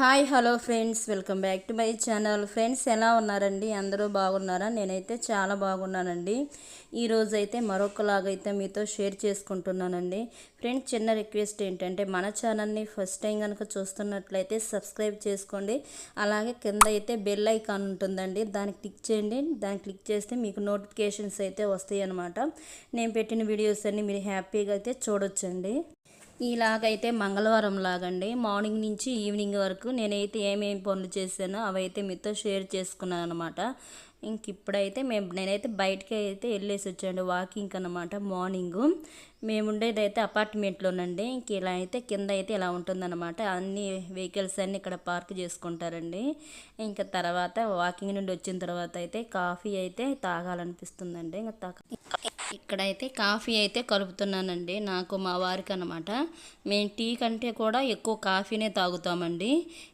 Hi hello friends. Welcome back to my channel. Friends ఎలా ఉన్నారండి? అందరూ బాగున్నారా? నేనైతే చాలా బాగున్నానండి. ఈరోజు అయితే మరొకలాగైతే మీతో షేర్ చేసుకుంటున్నానండి. ఫ్రెండ్స్ చిన్న రిక్వెస్ట్ ఏంటంటే మన ఛానల్ని ఫస్ట్ టైం కనుక చూస్తున్నట్లయితే సబ్స్క్రైబ్ చేసుకోండి. అలాగే కింద అయితే బెల్ ఐకాన్ ఉంటుందండి. దాన్ని క్లిక్ చేయండి. దాన్ని క్లిక్ చేస్తే మీకు నోటిఫికేషన్స్ అయితే వస్తాయి అన్నమాట నేను పెట్టిన వీడియోస్ అన్నీ మీరు హ్యాపీగా అయితే చూడొచ్చండి. ఇలాగైతే మంగళవారం లాగండి. మార్నింగ్ నుంచి ఈవినింగ్ వరకు నేనైతే ఏమేమి పనులు చేశానో అవైతే మీతో షేర్ చేసుకున్నాను అనమాట ఇంక ఇప్పుడైతే మేము నేనైతే బయటకి అయితే వెళ్ళేసి వచ్చాను వాకింగ్ అనమాట మార్నింగ్. మేము ఉండేది అయితే అపార్ట్మెంట్లోనండి. ఇంక ఇలా అయితే కింద అయితే ఇలా ఉంటుందన్నమాట. అన్ని వెహికల్స్ అన్ని ఇక్కడ పార్క్ చేసుకుంటారండి. ఇంకా తర్వాత వాకింగ్ నుండి వచ్చిన తర్వాత అయితే కాఫీ అయితే తాగాలనిపిస్తుందండి. ఇంకా తాగ ఇక్కడైతే కాఫీ అయితే కలుపుతున్నానండి. నాకు మా వారికి అనమాట మేము టీ కంటే కూడా ఎక్కువ కాఫీనే తాగుతామండి.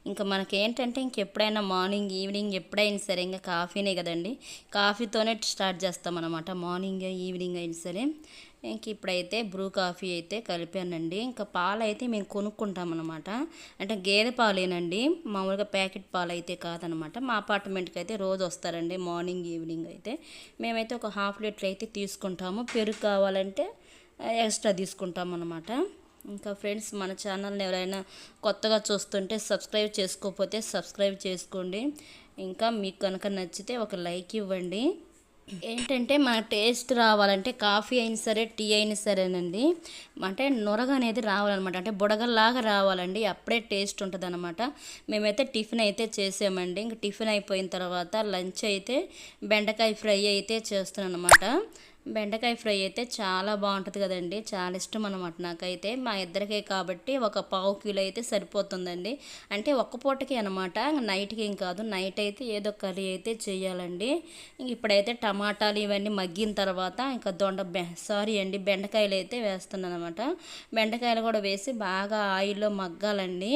ఇంకా మనకేంటంటే ఇంకెప్పుడైనా మార్నింగ్ ఈవినింగ్ ఎప్పుడైనా సరే ఇంకా కాఫీనే కదండి. కాఫీతోనే స్టార్ట్ చేస్తాం అనమాట మార్నింగ్ ఈవినింగ్ అయినా సరే. ఇంక ఇప్పుడైతే బ్రూ కాఫీ అయితే కలిపానండి. ఇంకా పాలు అయితే మేము కొనుక్కుంటాం అనమాట అంటే గేదె పాలేనండి. మామూలుగా ప్యాకెట్ పాలు అయితే కాదనమాట మా అపార్ట్మెంట్కి అయితే రోజు వస్తారండి. మార్నింగ్ ఈవినింగ్ అయితే. మేమైతే ఒక హాఫ్ లీటర్ అయితే తీసుకుంటాము. పెరుగు కావాలంటే ఎక్స్ట్రా తీసుకుంటాం అనమాట ఇంకా ఫ్రెండ్స్ మన ఛానల్ని ఎవరైనా కొత్తగా చూస్తుంటే సబ్స్క్రైబ్ చేసుకోకపోతే సబ్స్క్రైబ్ చేసుకోండి. ఇంకా మీకు కనుక నచ్చితే ఒక లైక్ ఇవ్వండి. ఏంటంటే మన టేస్ట్ రావాలంటే కాఫీ అయినా సరే టీ అయినా సరేనండి. అంటే నొరగ అనేది రావాలన్నమాట. అంటే బుడగల్లాగా రావాలండి. అప్పుడే టేస్ట్ ఉంటుంది అనమాట మేమైతే టిఫిన్ అయితే చేసామండి. ఇంక టిఫిన్ అయిపోయిన తర్వాత లంచ్ అయితే బెండకాయ ఫ్రై అయితే చేస్తున్నాను అనమాట బెండకాయ ఫ్రై అయితే చాలా బాగుంటుంది కదండి. చాలా ఇష్టం అనమాట నాకైతే. మా ఇద్దరికే కాబట్టి ఒక పావు కిలో అయితే సరిపోతుందండి. అంటే ఒక్క పూటకి అనమాట నైట్కి ఏం కాదు. నైట్ అయితే ఏదో కర్రీ అయితే చేయాలండి. ఇప్పుడైతే టమాటాలు ఇవన్నీ మగ్గిన తర్వాత ఇంకా దొండ బె సారీ అండి బెండకాయలు అయితే వేస్తున్నాను అనమాట బెండకాయలు కూడా వేసి బాగా ఆయిల్లో మగ్గాలండి.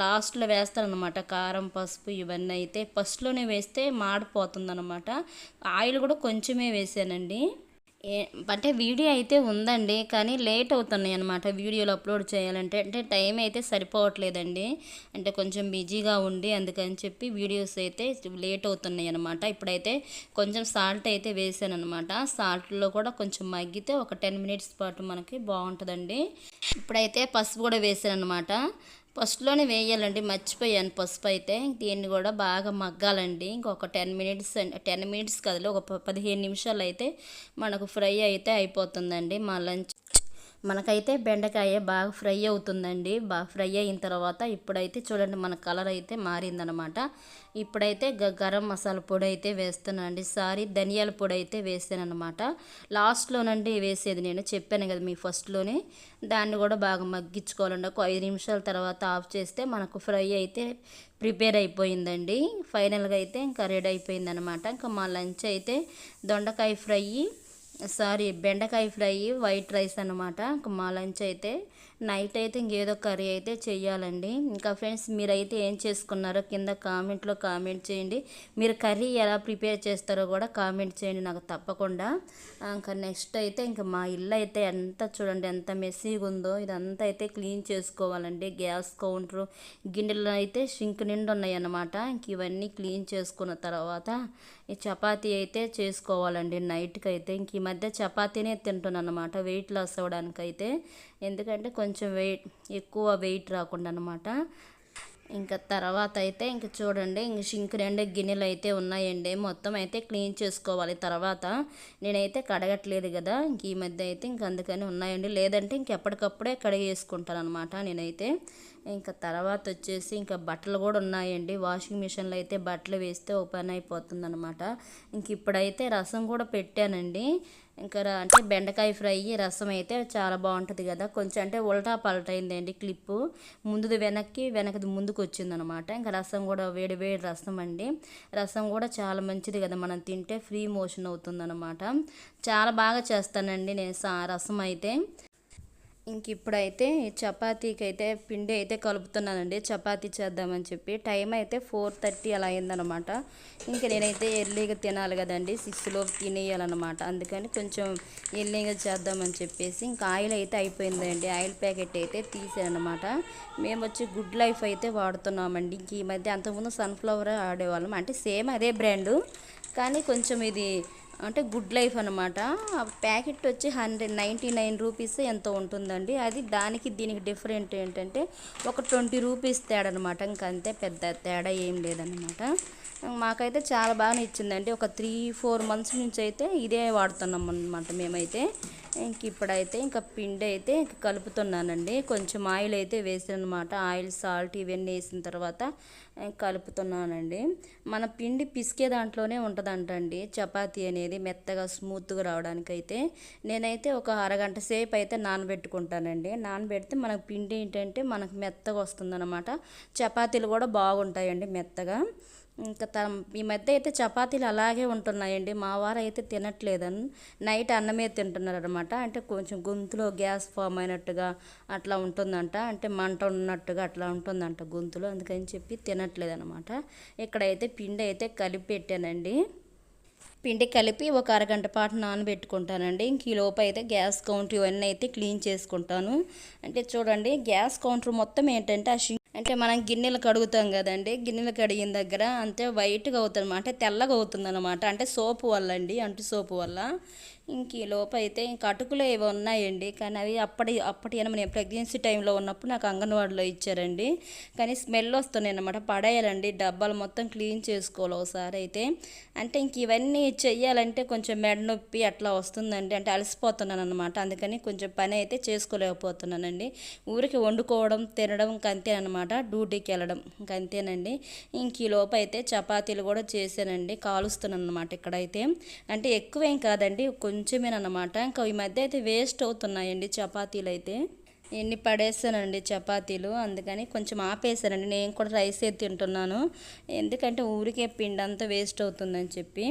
లాస్ట్లో వేస్తానమాట కారం పసుపు ఇవన్నీ అయితే. ఫస్ట్లోనే వేస్తే మాడిపోతుంది అనమాట ఆయిల్ కూడా కొంచెమే వేసానండి. అంటే వీడియో అయితే ఉందండి కానీ లేట్ అవుతున్నాయి అనమాట వీడియోలు అప్లోడ్ చేయాలంటే అంటే టైం అయితే సరిపోవట్లేదండి. అంటే కొంచెం బిజీగా ఉండి అందుకని చెప్పి వీడియోస్ అయితే లేట్ అవుతున్నాయి అనమాట ఇప్పుడైతే కొంచెం సాల్ట్ అయితే వేసాను అనమాట సాల్ట్లో కూడా కొంచెం మగ్గితే ఒక టెన్ మినిట్స్ పాటు మనకి బాగుంటుందండి. ఇప్పుడైతే పసుపు కూడా వేసాను అనమాట ఫస్ట్లోనే వేయాలండి మర్చిపోయాను. పసుపు అయితే దీన్ని కూడా బాగా మగ్గాలండి. ఇంకొక టెన్ మినిట్స్ టెన్ మినిట్స్ కదలో ఒక పదిహేను నిమిషాలు అయితే మనకు ఫ్రై అయితే అయిపోతుందండి మా లంచ్. మనకైతే బెండకాయ బాగా ఫ్రై అవుతుందండి. బాగా ఫ్రై అయిన తర్వాత ఇప్పుడైతే చూడండి మన కలర్ అయితే మారిందనమాట. ఇప్పుడైతే గరం మసాలా పొడి అయితే వేస్తానండి సారీ ధనియాల పొడి అయితే వేసానమాట లాస్ట్లోనండి వేసేది నేను. చెప్పాను కదా మీ ఫస్ట్లోనే. దాన్ని కూడా బాగా మగ్గించుకోవాలండి. ఒక ఐదు నిమిషాల తర్వాత ఆఫ్ చేస్తే మనకు ఫ్రై అయితే ప్రిపేర్ అయిపోయిందండి. ఫైనల్గా అయితే ఇంకా రెడీ అయిపోయిందనమాట. ఇంకా మా లంచ్ అయితే దొండకాయ ఫ్రై సారీ బెండకాయ ఫ్రై వైట్ రైస్ అనమాట మా లంచ్ అయితే నైట్ అయితే ఇంకేదో కర్రీ అయితే చేయాలండి ఇంకా ఫ్రెండ్స్ మీరైతే ఏం చేసుకున్నారో కింద కామెంట్లో కామెంట్ చేయండి. మీరు కర్రీ ఎలా ప్రిపేర్ చేస్తారో కూడా కామెంట్ చేయండి నాకు తప్పకుండా. ఇంకా నెక్స్ట్ అయితే ఇంకా మా ఇల్లు అయితే ఎంత చూడండి ఎంత మెస్సీగా ఉందో. ఇదంతా అయితే క్లీన్ చేసుకోవాలండి. గ్యాస్ కౌంటర్ గిన్నెలు అయితే షింక్ నిండు ఉన్నాయన్నమాట ఇంక ఇవన్నీ క్లీన్ చేసుకున్న తర్వాత ఈ చపాతీ అయితే చేసుకోవాలండి. నైట్కి అయితే ఇంక మధ్య చపాతీనే తింటున్నాను అనమాట వెయిట్ లాస్ అవ్వడానికైతే. ఎందుకంటే కొంచెం వెయిట్ ఎక్కువ వెయిట్ రాకుండా అనమాట ఇంకా తర్వాత అయితే ఇంక చూడండి ఇంక షింక్ రెండు గిన్నెలు అయితే ఉన్నాయండి. మొత్తం అయితే క్లీన్ చేసుకోవాలి తర్వాత. నేనైతే కడగట్లేదు కదా ఇంక ఈ మధ్య అయితే ఇంక అందుకని ఉన్నాయండి. లేదంటే ఇంకెప్పటికప్పుడే కడిగేసుకుంటాను అనమాట నేనైతే. ఇంకా తర్వాత వచ్చేసి ఇంకా బట్టలు కూడా ఉన్నాయండి. వాషింగ్ మిషన్లో అయితే బట్టలు వేస్తే ఓ పని అయిపోతుంది అనమాట ఇంక ఇప్పుడైతే రసం కూడా పెట్టానండి. ఇంకా అంటే బెండకాయ ఫ్రై రసం అయితే చాలా బాగుంటుంది కదా. కొంచెం అంటే ఉల్టా పలటైందండి క్లిప్పు. ముందుది వెనక్కి వెనకది ముందుకు వచ్చిందనమాట ఇంకా రసం కూడా వేడి వేడి రసం అండి. రసం కూడా చాలా మంచిది కదా. మనం తింటే ఫ్రీ మోషన్ అవుతుందన్నమాట. చాలా బాగా చేస్తానండి నేను రసం అయితే. ఇంక ఇప్పుడైతే చపాతీకి అయితే పిండి అయితే కలుపుతున్నానండి. చపాతీ చేద్దామని చెప్పి. టైం అయితే ఫోర్ థర్టీ అలా అయిందనమాట ఇంక నేనైతే ఎర్లీగా తినాలి కదండి. సిక్స్లో తినేయాలన్నమాట. అందుకని కొంచెం ఎర్లీగా చేద్దామని చెప్పేసి ఇంకా ఆయిల్ అయితే అయిపోయిందండి. ఆయిల్ ప్యాకెట్ అయితే తీసానమాట మేము వచ్చి గుడ్ లైఫ్ అయితే వాడుతున్నామండి. ఇంక ఈ మధ్య అంతకుముందు సన్ఫ్లవర్ ఆడేవాళ్ళం. అంటే సేమ్ అదే బ్రాండు. కానీ కొంచెం ఇది అంటే గుడ్ లైఫ్ అనమాట ప్యాకెట్ వచ్చి హండ్రెడ్ నైంటీ నైన్ రూపీస్ ఎంతో ఉంటుందండి. అది దానికి దీనికి డిఫరెంట్ ఏంటంటే ఒక ట్వంటీ రూపీస్ తేడా అనమాట ఇంకంతే పెద్ద తేడా ఏం లేదనమాట మాకైతే చాలా బాగా ఇచ్చిందండి. ఒక త్రీ ఫోర్ మంత్స్ నుంచి అయితే ఇదే వాడుతున్నాం అనమాట మేమైతే. ఇంక ఇప్పుడైతే ఇంకా పిండి అయితే కలుపుతున్నానండి. కొంచెం ఆయిల్ అయితే వేసాను అనమాట ఆయిల్ సాల్ట్ ఇవన్నీ వేసిన తర్వాత కలుపుతున్నానండి. మన పిండి పిసికే దాంట్లోనే ఉంటుందంటండి. చపాతీ అనేది మెత్తగా స్మూత్గా రావడానికి అయితే నేనైతే ఒక అరగంట సేపు అయితే నానబెట్టుకుంటానండి. నానబెడితే మనకు పిండి ఏంటంటే మనకు మెత్తగా వస్తుందన్నమాట. చపాతీలు కూడా బాగుంటాయండి మెత్తగా. ఇంకా త ఈ మధ్య అయితే చపాతీలు అలాగే ఉంటున్నాయండి. మా వారు అయితే తినట్లేదని నైట్ అన్నమే తింటున్నారు అనమాట అంటే కొంచెం గొంతులో గ్యాస్ ఫామ్ అయినట్టుగా అట్లా ఉంటుందంట. అంటే మంట ఉన్నట్టుగా అట్లా ఉంటుందంట గొంతులో. అందుకని చెప్పి తినట్లేదు అనమాట ఇక్కడైతే పిండి అయితే కలిపి పెట్టానండి. పిండి కలిపి ఒక అరగంట పాటు నానబెట్టుకుంటానండి. ఇంక ఈ లోపు అయితే గ్యాస్ కౌంటర్ ఇవన్నీ అయితే క్లీన్ చేసుకుంటాను. అంటే చూడండి గ్యాస్ కౌంటర్ మొత్తం ఏంటంటే ఆ అంటే మనం గిన్నెలు కడుగుతాం కదండి. గిన్నెలు కడిగిన దగ్గర అంతే వైట్గా అవుతుంది అంటే తెల్లగా అవుతుంది అనమాట. అంటే సోపు వల్ల అండి అంటు సోపు వల్ల. ఇంక ఈ లోపు అయితే ఇంక అటుకులు ఏవో ఉన్నాయండి. కానీ అవి అప్పటి అప్పటి నేను ప్రెగ్నెన్సీ టైంలో ఉన్నప్పుడు నాకు అంగన్వాడిలో ఇచ్చారండి. కానీ స్మెల్ వస్తున్నాయి అనమాట. పడేయాలండి. డబ్బాలు మొత్తం క్లీన్ చేసుకోవాలి ఒకసారి అయితే. అంటే ఇంక ఇవన్నీ చెయ్యాలంటే కొంచెం మెడ నొప్పి అట్లా వస్తుందండి. అంటే అలసిపోతున్నాను అనమాట. అందుకని కొంచెం పని అయితే చేసుకోలేకపోతున్నానండి. ఊరికి వండుకోవడం తినడం ఇంక అనమాట డ్యూటీకి వెళ్ళడం. ఇంక అంతేనండి. ఇంక ఈ లోపు అయితే చపాతీలు కూడా చేశానండి. కాలుస్తున్నాను అనమాట ఇక్కడైతే. అంటే ఎక్కువేం కాదండి. కొంచెమేనమాట ఇంకా ఈ మధ్య అయితే వేస్ట్ అవుతున్నాయండి చపాతీలు అయితే ఎన్ని పడేస్తానండి చపాతీలు. అందుకని కొంచెం ఆపేసానండి నేను కూడా రైస్ అయితే తింటున్నాను. ఎందుకంటే ఊరికే పిండి అంతా వేస్ట్ అవుతుందని చెప్పి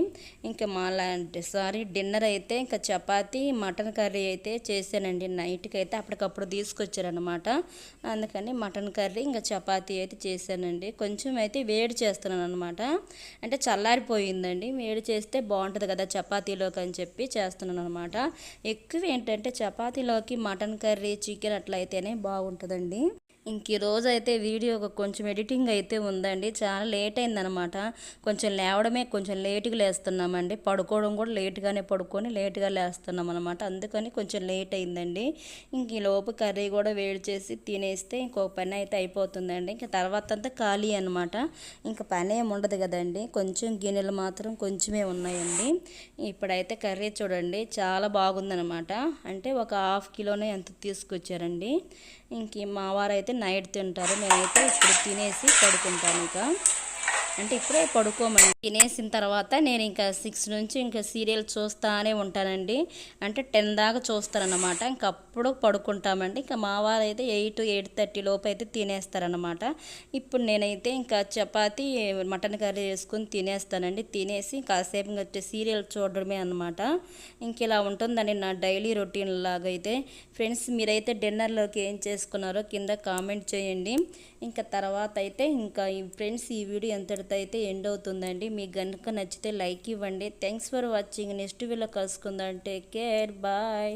ఇంకా మాలా అంటే సారీ డిన్నర్ అయితే ఇంకా చపాతీ మటన్ కర్రీ అయితే చేశానండి. నైట్కి అయితే అప్పటికప్పుడు తీసుకొచ్చారనమాట అందుకని మటన్ కర్రీ ఇంకా చపాతీ అయితే చేశానండి. కొంచెం అయితే వేడి చేస్తున్నాను అనమాట అంటే చల్లారిపోయిందండి. వేడి చేస్తే బాగుంటుంది కదా చపాతీలోకి అని చెప్పి చేస్తున్నాను అనమాట ఎక్కువ ఏంటంటే చపాతీలోకి మటన్ కర్రీ చికెన్ అట్లయితేనే బాగుంటుందండి. ఇంక ఈరోజు అయితే వీడియో కొంచెం ఎడిటింగ్ అయితే ఉందండి. చాలా లేట్ అయిందనమాట. కొంచెం లేవడమే కొంచెం లేట్గా లేస్తున్నామండి. పడుకోవడం కూడా లేట్గానే పడుకొని లేట్గా లేస్తున్నాం అనమాట అందుకని కొంచెం లేట్ అయిందండి. ఇంక ఈ లోపు కర్రీ కూడా వేడి చేసి తినేస్తే ఇంకొక పని అయితే అయిపోతుందండి. ఇంకా తర్వాత అంతా ఖాళీ అనమాట. ఇంకా పని ఏమి ఉండదు కదండి. కొంచెం గిన్నెలు మాత్రం కొంచెమే ఉన్నాయండి. ఇప్పుడైతే కర్రీ చూడండి. చాలా బాగుందనమాట. అంటే ఒక హాఫ్ కిలోనే ఎంత తీసుకొచ్చారండి. ఇంక మావారైతే నైట్ తింటారు. నేనైతే ఇప్పుడు తినేసి పడుకుంటాను ఇక. అంటే ఇప్పుడే పడుకోమని తినేసిన తర్వాత నేను ఇంకా సిక్స్ నుంచి ఇంకా సీరియల్ చూస్తానే ఉంటానండి. అంటే టెన్ దాకా చూస్తారనమాట ఇంకప్పుడు పడుకుంటామండి. ఇంకా మా వారు అయితే ఎయిట్ ఎయిట్ థర్టీ లోపు అయితే తినేస్తారనమాట ఇప్పుడు నేనైతే ఇంకా చపాతి మటన్ కర్రీ వేసుకొని తినేస్తానండి. తినేసి కాసేపు ఇంకా సీరియల్ చూడడమే అనమాట ఇంక ఇలా ఉంటుందండి నా డైలీ రొటీన్ లాగా అయితే ఫ్రెండ్స్ మీరైతే డిన్నర్లోకి ఏం చేసుకున్నారో కింద కామెంట్ చేయండి. ఇంకా తర్వాత అయితే ఇంకా ఈ ఫ్రెండ్స్ ఈ వీడియో ఎంతటితో అయితే ఎండ్ అవుతుందండి. మీకు కనుక నచ్చితే లైక్ ఇవ్వండి. Thanks for watching next video కలుసుకుందంటే care bye